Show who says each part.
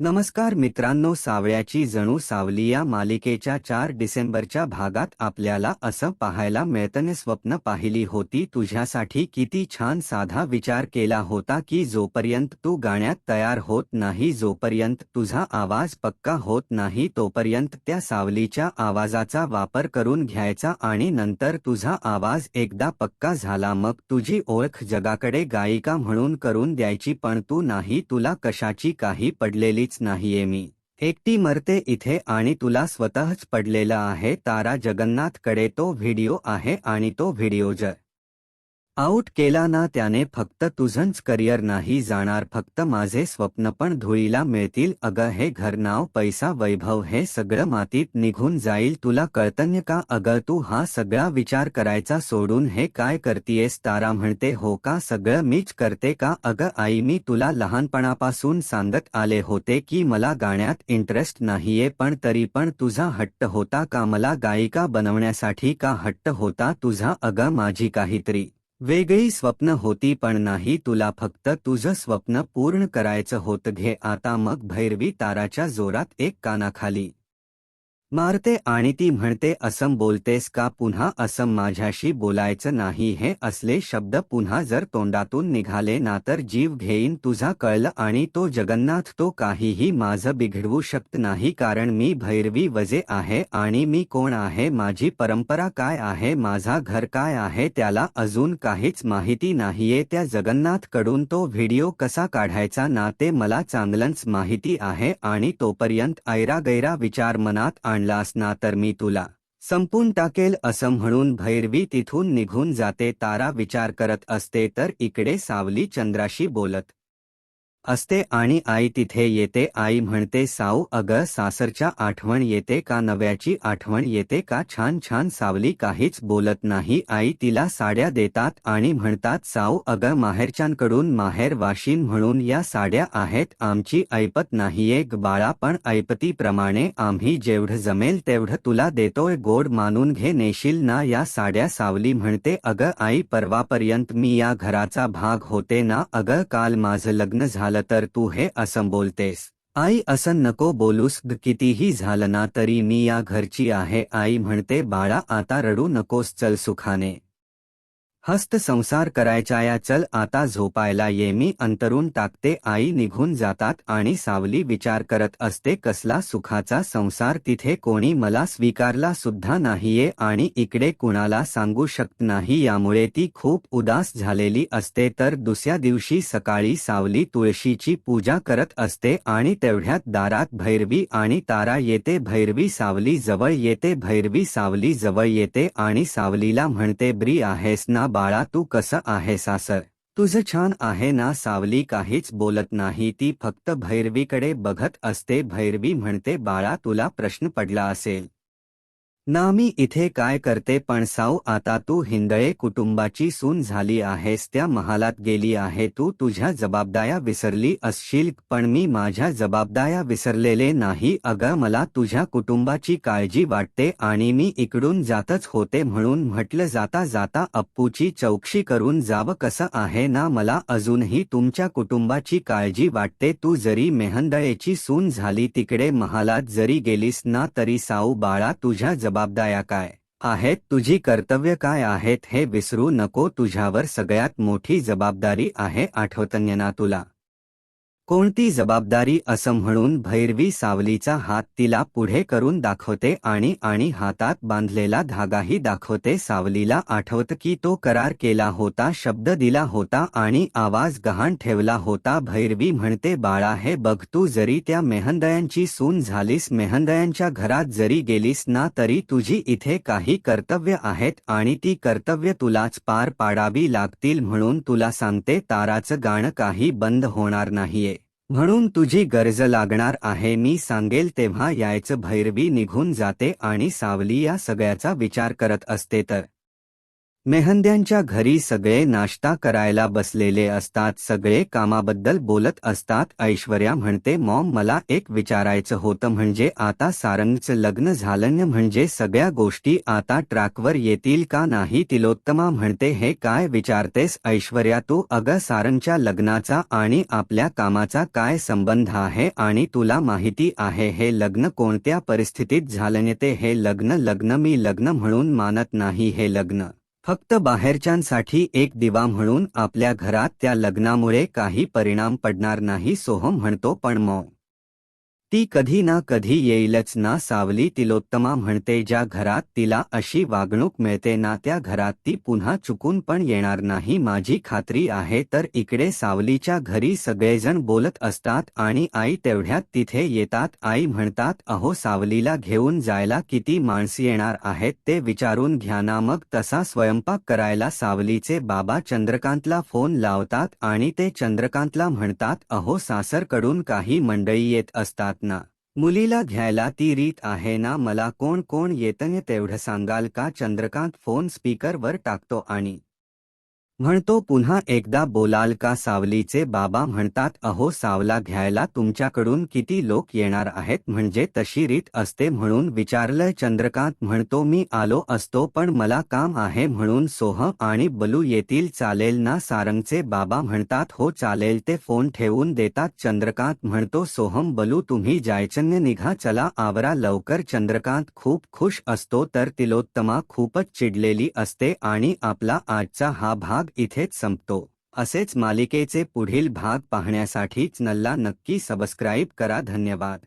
Speaker 1: नमस्कार मित्रांनो सावळ्याची जणू सावली या मालिकेच्या चार डिसेंबरच्या भागात आपल्याला असं पाहायला मिळतने स्वप्न पाहिली होती तुझ्यासाठी किती छान साधा विचार केला होता की जोपर्यंत तू गाण्यात तयार होत नाही जोपर्यंत तुझा आवाज पक्का होत नाही तोपर्यंत त्या सावलीच्या आवाजाचा वापर करून घ्यायचा आणि नंतर तुझा आवाज एकदा पक्का झाला मग तुझी ओळख जगाकडे गायिका म्हणून करून द्यायची. पण तू नाही तुला कशाची काही पडलेलीच नाहीये मी. एकटी मरते इथे आणि तुला स्वतःच पडलेला आहे तारा जगन्नाथकडे तो व्हिडिओ आहे आणि तो व्हिडिओ ज आऊट केला ना त्याने फक्त तुझंच करिअर नाही जाणार फक्त माझे स्वप्न पण धुळीला मिळतील. अगं हे घर नाव पैसा वैभव हे सगळं मातीत निघून जाईल. तुला कळतन्य का? अगं तू हा सगळा विचार करायचा सोडून हे काय करतीयस? तारा म्हणते हो का? सगळं मीच करते का? अगं आई मी तुला लहानपणापासून सांगत आले होते की मला गाण्यात इंटरेस्ट नाहीये पण तरी पण तुझा हट्ट होता का? मला गायिका बनवण्यासाठी का हट्ट होता? तुझा अगं माझी काहीतरी वेगळी स्वप्न होती पण नाही तुला फक्त तुझं स्वप्न पूर्ण करायचं होतं. घे आता मग भैरवी ताराच्या जोरात एक कानाखाली मारते आणि ती म्हणते असं बोलतेस का? पुन्हा असं माझ्याशी बोलायचं नाही हे असले शब्द पुन्हा जर तोंडातून निघाले ना तर जीव घेईन तुझा कळलं आणि तो जगन्नाथ तो काहीही माझं बिघडवू शकत नाही कारण मी भैरवी वजे आहे आणि मी कोण आहे? माझी परंपरा काय आहे? माझा घर काय आहे? त्याला अजून काहीच माहिती नाहीये. त्या जगन्नाथकडून तो व्हिडिओ कसा काढायचा ना ते मला चांगलंच माहिती आहे आणि तोपर्यंत ऐरागैरा विचार मनात आणलास ना तर मी तुला संपून टाकेल असं म्हणून भैरवी तिथून निघून जाते. तारा विचार करत असते तर इकडे सावली चंद्राशी बोलत असते आणि आई तिथे येते. आई म्हणते साऊ अगं सासरच्या आठवण येते का? नव्याची आठवण येते का? छान छान सावली काहीच बोलत नाही. आई तिला साड्या देतात आणि म्हणतात साऊ अगं माहेरच्यांकडून माहेर वाशीन म्हणून या साड्या आहेत. आमची ऐपत नाहीये. बाळा पण ऐपतीप्रमाणे आम्ही जेवढं जमेल तेवढं तुला देतोय. गोड मानून घे नेशील ना या साड्या. सावली म्हणते अगं आई परवापर्यंत मी या घराचा भाग होते ना. अगं काल माझं लग्न झालं तर तू हे असं बोलतेस. आई असं नको बोलूस ग कितीही झालं ना तरी मी या घरची आहे. आई म्हणते बाळा आता रडू नकोस चल सुखाने. हस्त संसार करायचा या चल आता झोपायला ये मी अंतरून टाकते आई निघून जातात आणि सावली विचार करत असते कसला सुखाचा संसार तिथे कोणी मला स्वीकारला सुद्धा नाहीये आणि इकडे कुणाला सांगू शकत नाही यामुळे ती खूप उदास झालेली असते तर दुसऱ्या दिवशी सकाळी सावली तुळशीची पूजा करत असते आणि तेवढ्यात दारात भैरवी आणि तारा येते. भैरवी सावली जवळ येते. भैरवी सावली जवळ येते आणि सावलीला म्हणते ब्री आहेस ना बाळा तू कसं आहे सासर? तुझं छान आहे ना सावली? काहीच बोलत नाही. ती फक्त भैरवीकडे बघत असते. भैरवी म्हणते बाळा तुला प्रश्न पडला असेल. ना मी इथे काय करते पण साऊ आता तू हिंदळे कुटुंबाची सून झाली आहेस त्या महालात गेली आहे तू तुझ्या जबाबदाया विसरली असशील पण मी माझ्या जबाबदाया विसरलेले नाही अगं मला तुझ्या कुटुंबाची काळजी वाटते आणि मी इकडून जातच होते म्हणून म्हटलं जाता जाता अप्पूची चौकशी करून जावं कसं आहे ना मला अजूनही तुमच्या कुटुंबाची काळजी वाटते तू जरी मेहंदळेची सून झाली तिकडे महालात जरी गेलीस ना तरी साऊ बाळा तुझ्या जबाब जबाबदाया काय आहेत? तुझी कर्तव्य काय आहेत? हे विसरू नको. तुझ्यावर सगळ्यात मोठी जबाबदारी आहे आठवतन्यना तुला? कोणती जबाबदारी असं म्हणून भैरवी सावलीचा हात तिला पुढे करून दाखवते आणि आणि हातात बांधलेला धागाही दाखवते. सावलीला आठवत की तो करार केला होता शब्द दिला होता आणि आवाज गहाण ठेवला होता. भैरवी म्हणते बाळा हे बघ तू जरी त्या मेहंदयांची सून झालीस मेहंदयांच्या घरात जरी गेलीस ना तरी तुझी इथे काही कर्तव्य आहेत आणि ती कर्तव्य तुलाच पार पाडावी लागतील म्हणून तुला सांगते ताराचं गाणं काही बंद होणार नाहीये. म्हणून तुझी गरज लागणार आहे मी सांगेल तेव्हा यायचं भैरवी निघून जाते आणि सावली या सगळ्याचा विचार करत असते तर. मेहंद्यांच्या घरी सगळे नाश्ता करायला बसलेले असतात सगळे कामाबद्दल बोलत असतात. ऐश्वर्या म्हणते मॉम मला एक विचारायचं होतं म्हणजे आता सारंगचं लग्न झालं न म्हणजे सगळ्या गोष्टी आता ट्रॅकवर येतील का नाही? तिलोत्तमा म्हणते हे काय विचारतेस ऐश्वर्या तू? अगं सारंगच्या लग्नाचा आणि आपल्या कामाचा काय संबंध आहे आणि तुला माहिती आहे हे लग्न कोणत्या परिस्थितीत झालं ते? हे लग्न लग्न मी लग्न म्हणून मानत नाही हे लग्न फक्त बाहेरच्यांसाठी एक दिवा म्हणून आपल्या घरात त्या लग्नामुळे काही परिणाम पडणार नाही सोहम म्हणतो पण मग ती कधी ना कधी येईलच ना सावली तिलोत्तमा म्हणते ज्या घरात तिला अशी वागणूक मिळते ना त्या घरात ती पुन्हा चुकून पण येणार नाही. माझी खात्री आहे तर इकडे सावलीच्या घरी सगळेजण बोलत असतात आणि आई तेवढ्यात तिथे येतात. आई म्हणतात अहो सावलीला घेऊन जायला किती माणसी येणार आहेत ते विचारून घ्या ना मग तसा स्वयंपाक करायला सावलीचे बाबा चंद्रकांतला फोन लावतात आणि ते चंद्रकांतला म्हणतात अहो सासरकडून काही मंडळी येत असतात ना मुलीला घ्यायला ती रीत आहे ना मला कोण कोण येतन तेवढं सांगाल का? चंद्रकांत फोन स्पीकरवर टाकतो आणि म्हणतो पुन्हा एकदा बोलाल का सावलीचे बाबा म्हणतात अहो सावला घ्यायला तुमच्याकडून किती लोक येणार आहेत म्हणजे तशी रीत असते म्हणून विचारलं चंद्रकांत म्हणतो मी आलो असतो पण मला काम आहे म्हणून सोहम आणि बलू येतील चालेल ना सारंगचे बाबा म्हणतात हो चालेल ते फोन ठेवून देतात चंद्रकांत म्हणतो सोहम बलू तुम्ही जायचन्य निघा चला आवरा लवकर चंद्रकांत खूप खुश असतो तर तिलोत्तमा खूपच चिडलेली असते आणि आपला आजचा हा भाग इथेच संपतो. असेच मालिकेचे पुढील भाग पाहण्यासाठीच नल्ला नक्की सबस्क्राईब करा. धन्यवाद.